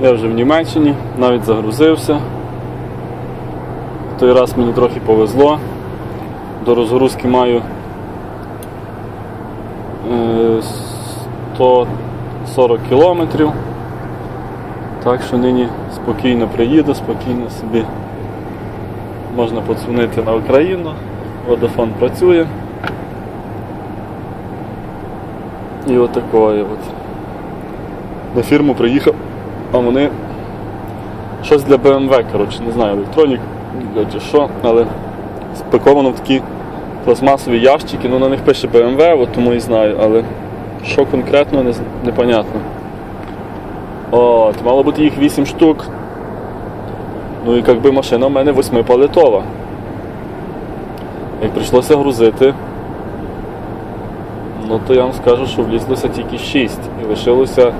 Я вже в Німеччині, навіть загрузився. В Той раз мені трохи повезло. До розгрузки маю е, 140 кілометрів. Так що нині спокійно приїду, спокійно собі можна подзвонити на Україну. Водофон працює. І от такої от. На фірму приїхав, а вони щось для BMW, коротше, не знаю, електронік чи що, але спаковано в такі пластмасові ящики, ну на них пише BMW, от тому і знаю, але що конкретно не, непонятно. От, мало бути їх 8 штук. Ну і якби машина в мене 8-палетова. Як прийшлося грузити, ну то я вам скажу, що влізлося тільки 6 і лишилося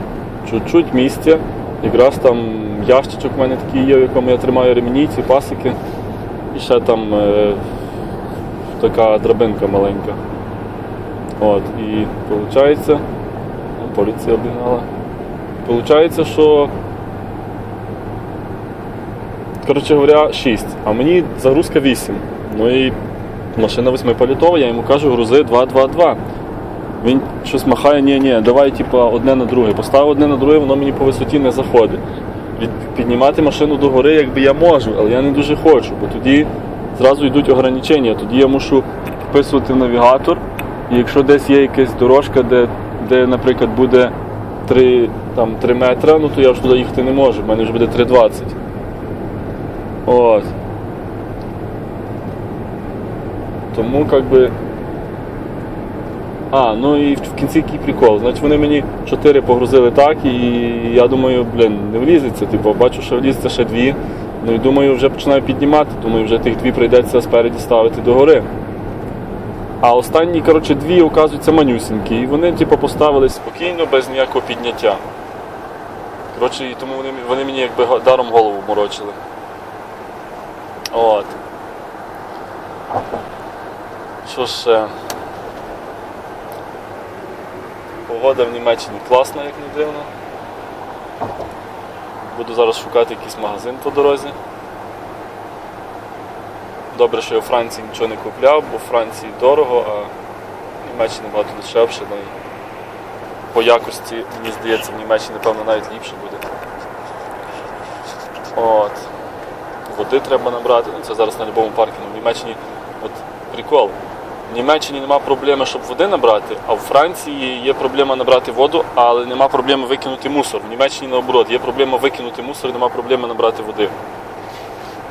чуть-чуть місця. Якраз там ящичок в мене такий є, в якому я тримаю ремні, ці пасики. І ще там е, така драбинка маленька. От, і виходить, ну, поліція обігнала. Получається, що коротше говоря, 6, а мені загрузка 8. Ну і машина 8-палітова, я йому кажу, грузи 2-2-2. Він щось махає, ні, ні, давай типа, одне на друге. Поставив одне на друге, воно мені по висоті не заходить. Піднімати машину до гори, якби я можу, але я не дуже хочу, бо тоді зразу йдуть ограничення. Тоді я мушу вписувати в навігатор. І якщо десь є якась дорожка, де, де наприклад, буде 3, там, 3 метри, ну то я вже туди їхати не можу, в мене вже буде 3,20. От. Тому як би. А, ну і в кінці який прикол. Значить вони мені 4 погрузили так, і я думаю, блін, не влізеться. Типу, бачу, що влізеться ще дві. Ну і думаю, вже починаю піднімати, думаю, вже тих дві прийдеться спереді ставити догори. А останні, коротше, дві, оказуються манюсінькі. І вони, типу, поставились спокійно, без ніякого підняття. Коротше, і тому вони, вони мені якби даром голову морочили. От. Що ще? Погода в Німеччині класна, як не дивно. Буду зараз шукати якийсь магазин по дорозі. Добре, що я у Франції нічого не купляв, бо в Франції дорого, а в Німеччині набагато дешевше. Ну, по якості, мені здається, в Німеччині, напевно, навіть ліпше буде. От. Води треба набрати, ну це зараз на будь-якому паркінгу. В Німеччині от прикол. В Німеччині нема проблеми, щоб води набрати, а в Франції є проблема набрати воду, але нема проблеми викинути мусор. В Німеччині наоборот, є проблема викинути мусор, нема проблеми набрати води.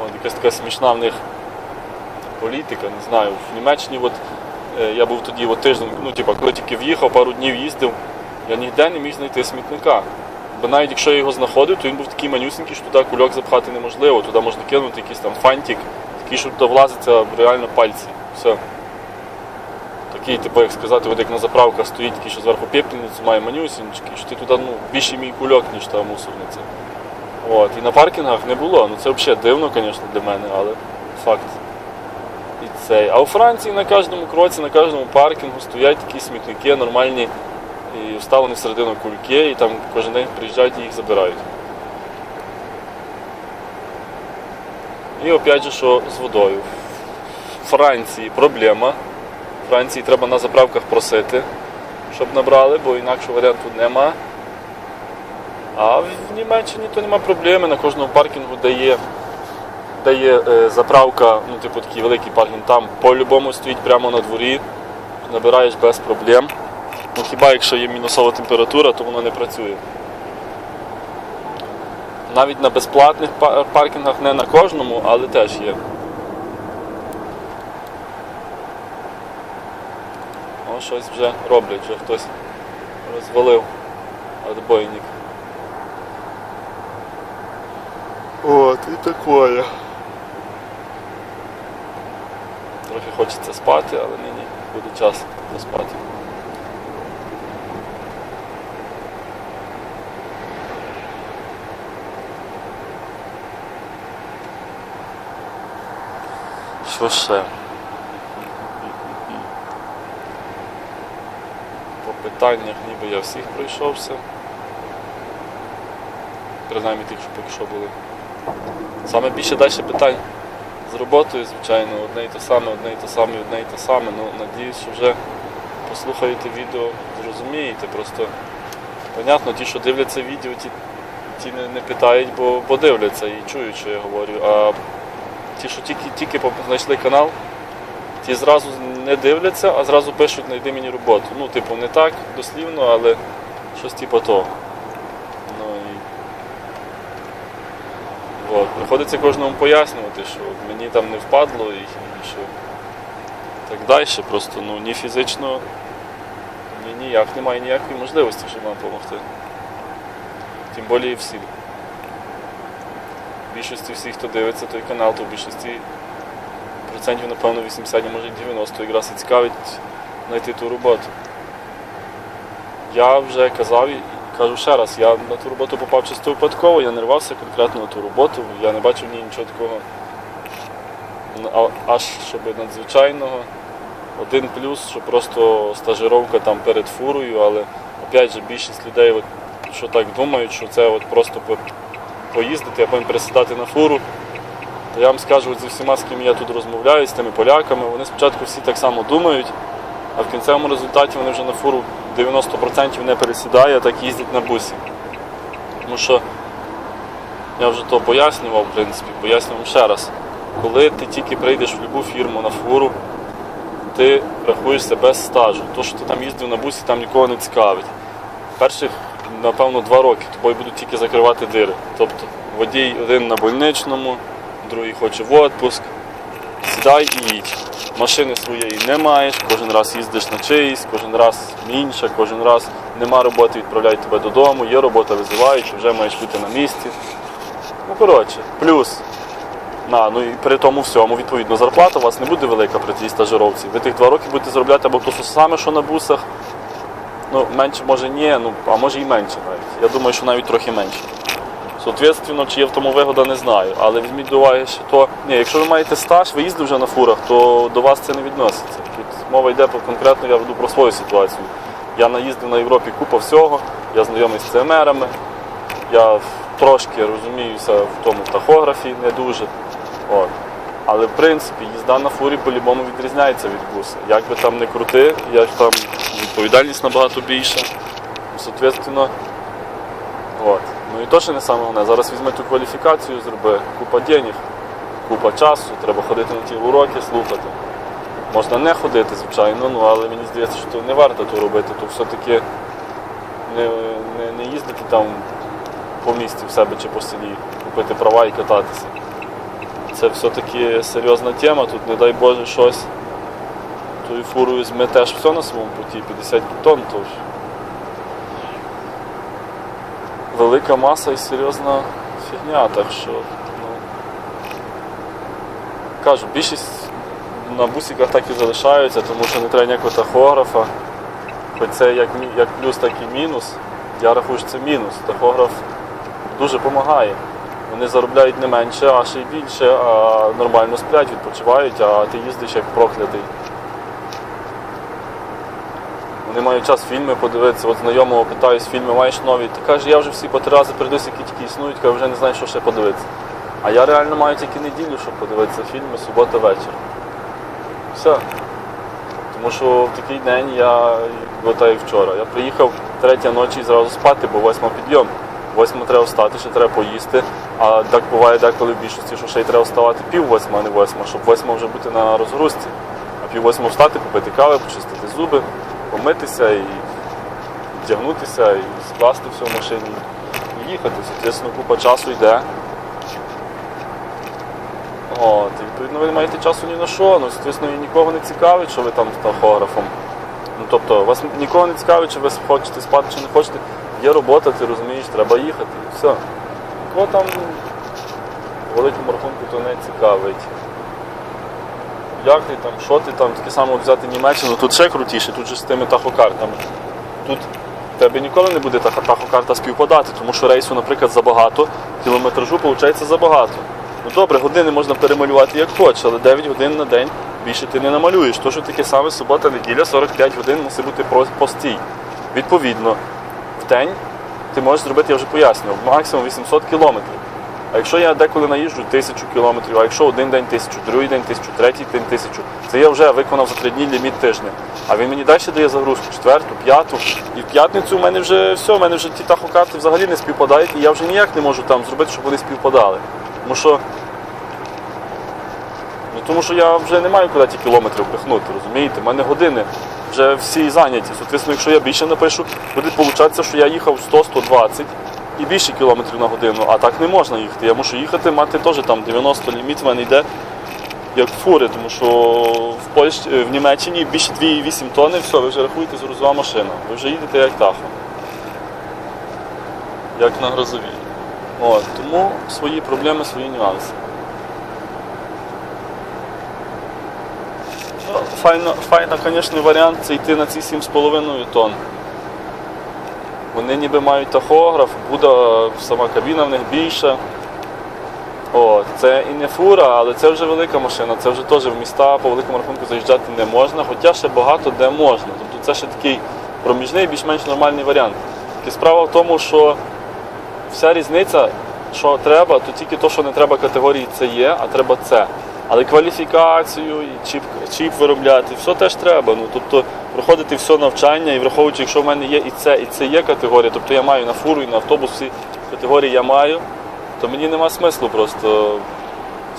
От якась така смішна в них політика, не знаю. В Німеччині от, е, я був тоді от тиждень, ну типа, коли тільки в'їхав, пару днів їздив, я ніде не міг знайти смітника. Бо навіть якщо я його знаходив, то він був такий манюсенький, що туди кульок запхати неможливо. Туди можна кинути якийсь там фантик, такий, що туди влазиться реально пальці. Все. Такий, типу, як сказати, от як на заправках стоїть такий, що зверху пепельницю має манюсінчикий, що ти туди ну, більший мій кульок, ніж та мусорниця. От. І на паркінгах не було. Ну це взагалі дивно, звісно, для мене, але факт. І цей. А у Франції на кожному кроці, на кожному паркінгу стоять такі смітники нормальні і вставлені всередину кульки, і там кожен день приїжджають і їх забирають. І опять же, що з водою. В Франції проблема. В Франції треба на заправках просити, щоб набрали, бо інакше варіанту нема. А в Німеччині то нема проблеми, на кожному паркінгу де є, е, заправка, ну, типу такий великий паркінг, там по-любому стоїть прямо на дворі, набираєш без проблем. Ну хіба якщо є мінусова температура, то воно не працює. Навіть на безплатних паркінгах не на кожному, але теж є. О, щось вже роблять, вже хтось розвалив отбойник. От, і такое. Трохи хочеться спати, але нині буде час поспати. Що ще? По питаннях ніби я всіх пройшовся. принаймні тих, що поки що були. Саме більше далі питань з роботою, звичайно, одне і те саме, одне і те саме, одне і те саме. Ну, надіюсь, що вже послухаєте відео, зрозумієте. Просто, понятно, ті, що дивляться відео, ті, ті не, не питають, бо, бо дивляться і чують, що я говорю. А ті, що тільки, тільки знайшли канал, ті зразу не дивляться, а зразу пишуть, знайди мені роботу. Ну, типу, не так дослівно, але щось типу того. Ну, і... От. Приходиться кожному пояснювати, що мені там не впадло і, і що так далі. Просто ну, ні фізично, ні ніяк немає ніякої можливості, щоб вам допомогти. Тим більше всі. В більшості всіх, хто дивиться той канал, то в більшості процентів, напевно, 80, може 90 якраз і цікавить знайти ту роботу. Я вже казав і кажу ще раз, я на ту роботу попав чисто випадково, я не рвався конкретно на ту роботу, я не бачив в ній нічого такого аж щоб надзвичайного. Один плюс, що просто стажировка там перед фурою, але опять же більшість людей, от, що так думають, що це от просто поїздити, а потім пересідати на фуру. Я вам скажу, от зі всіма, з ким я тут розмовляю, з тими поляками, вони спочатку всі так само думають, а в кінцевому результаті вони вже на фуру 90% не пересідає, а так їздять на бусі. Тому що я вже то пояснював, в принципі, пояснюю вам ще раз. Коли ти тільки прийдеш в будь-яку фірму на фуру, ти рахуєшся без стажу. То, що ти там їздив на бусі, там нікого не цікавить. Перших, напевно, два роки тобою будуть тільки закривати дири. Тобто водій один на больничному, другий хоче в отпуск. Сідай і їдь. Машини своєї не маєш, кожен раз їздиш на чиїсь, кожен раз інша, кожен раз нема роботи, відправляють тебе додому, є робота, визивають, вже маєш бути на місці. Ну, коротше, плюс. На, ну і при тому всьому, відповідно, зарплата у вас не буде велика при цій стажировці. Ви тих два роки будете заробляти або то саме, що на бусах. Ну, менше може ні, ну, а може і менше навіть. Я думаю, що навіть трохи менше. Соответственно, чи є в тому вигода, не знаю. Але візьміть до уваги, що то. Ні, якщо ви маєте стаж, ви їздили вже на фурах, то до вас це не відноситься. Тут мова йде про конкретно, я веду про свою ситуацію. Я наїздив на Європі купа всього, я знайомий з ЦМРами, я трошки розуміюся в тому тахографі, не дуже. От. Але в принципі їзда на фурі по-любому відрізняється від буса. Як би там не крути, як там відповідальність набагато більша. Соответственно, от. Ну і то, що не саме головне, зараз візьми ту кваліфікацію, зроби купа денег, купа часу, треба ходити на ті уроки, слухати. Можна не ходити, звичайно, ну, але мені здається, що не варто то робити, то все-таки не, не, не їздити там по місті в себе чи по селі, купити права і кататися. Це все-таки серйозна тема, тут не дай Боже щось. Тою фурою зметеш все на своєму путі, 50 тонн, то велика маса і серйозна фігня, так що, ну, кажу, більшість на бусиках так і залишаються, тому що не треба ніякого тахографа. Хоч це як, як плюс, так і мінус. Я рахую, що це мінус. Тахограф дуже допомагає. Вони заробляють не менше, а ще й більше, а нормально сплять, відпочивають, а ти їздиш як проклятий. Вони мають час фільми подивитися. От знайомого питаюсь, фільми маєш нові. Ти каже, я вже всі по три рази передивився, які тільки існують, каже, вже не знаю, що ще подивитися. А я реально маю тільки неділю, щоб подивитися фільми, субота вечір. Все. Тому що в такий день я, так вчора, я приїхав третя ночі і зразу спати, бо восьма підйом. Восьма треба встати, ще треба поїсти. А так буває деколи в більшості, що ще й треба вставати пів восьма, а не восьма, щоб восьма вже бути на розгрузці. А пів восьма встати, попити кави, почистити зуби, помитися і вдягнутися, і скласти все в машині і їхати. Звісно, купа часу йде. От, і, відповідно, ви не маєте часу ні на що, ну, звісно, і нікого не цікавить, що ви там з тахографом. Ну, тобто, вас нікого не цікавить, чи ви хочете спати, чи не хочете. Є робота, ти розумієш, треба їхати. Все. Нікого там в великому рахунку то не цікавить. Як ти там, що ти там, таке саме взяти Німеччину, тут ще крутіше, тут же з тими тахокартами. Тут в тебе ніколи не буде така тахокарта співпадати, тому що рейсу, наприклад, забагато, кілометражу виходить забагато. Ну добре, години можна перемалювати як хочеш, але 9 годин на день більше ти не намалюєш. То, що таке саме субота, неділя, 45 годин мусить бути постій. Відповідно, в день ти можеш зробити, я вже пояснював, максимум 800 кілометрів. А якщо я деколи наїжджу тисячу кілометрів, а якщо один день тисячу, другий день тисячу, третій день тисячу, це я вже виконав за три дні ліміт тижня. А він мені далі дає загрузку, четверту, п'яту. І в п'ятницю в мене вже все, в мене вже ті тахокарти взагалі не співпадають, і я вже ніяк не можу там зробити, щоб вони співпадали. Тому що Ну, тому що я вже не маю куди ті кілометри впихнути, розумієте? У мене години вже всі зайняті. Соответственно, якщо я більше напишу, буде получатися, що я їхав 100-120 і більше кілометрів на годину, а так не можна їхати. Я мушу їхати, мати теж там 90 ліміт в мене йде як фури, тому що в Польщі, в Німеччині більше 2,8 тонни, все, ви вже рахуєте грузова машина. Ви вже їдете як тахо. Як на грозовій. От, тому свої проблеми, свої нюанси. Ну, Файно, файно, звісно, варіант це йти на ці 7,5 тонн. Вони ніби мають тахограф, буде сама кабіна в них більша. О, це і не фура, але це вже велика машина, це вже теж в міста по великому рахунку заїжджати не можна, хоча ще багато де можна. Тобто це ще такий проміжний, більш-менш нормальний варіант. Тільки справа в тому, що вся різниця, що треба, то тільки то, що не треба категорії С є, а треба С. Але кваліфікацію, чіп, чіп виробляти, все теж треба. Ну, тобто проходити все навчання і враховуючи, якщо в мене є і це, і це є категорія, тобто я маю на фуру і на автобус всі категорії я маю, то мені нема смислу просто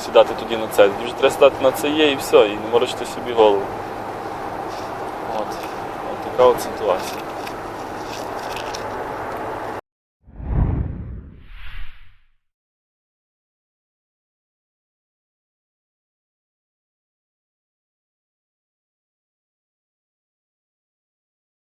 сідати тоді на це. Вже треба сідати на це є і все, і не морочити собі голову. От. От така от ситуація.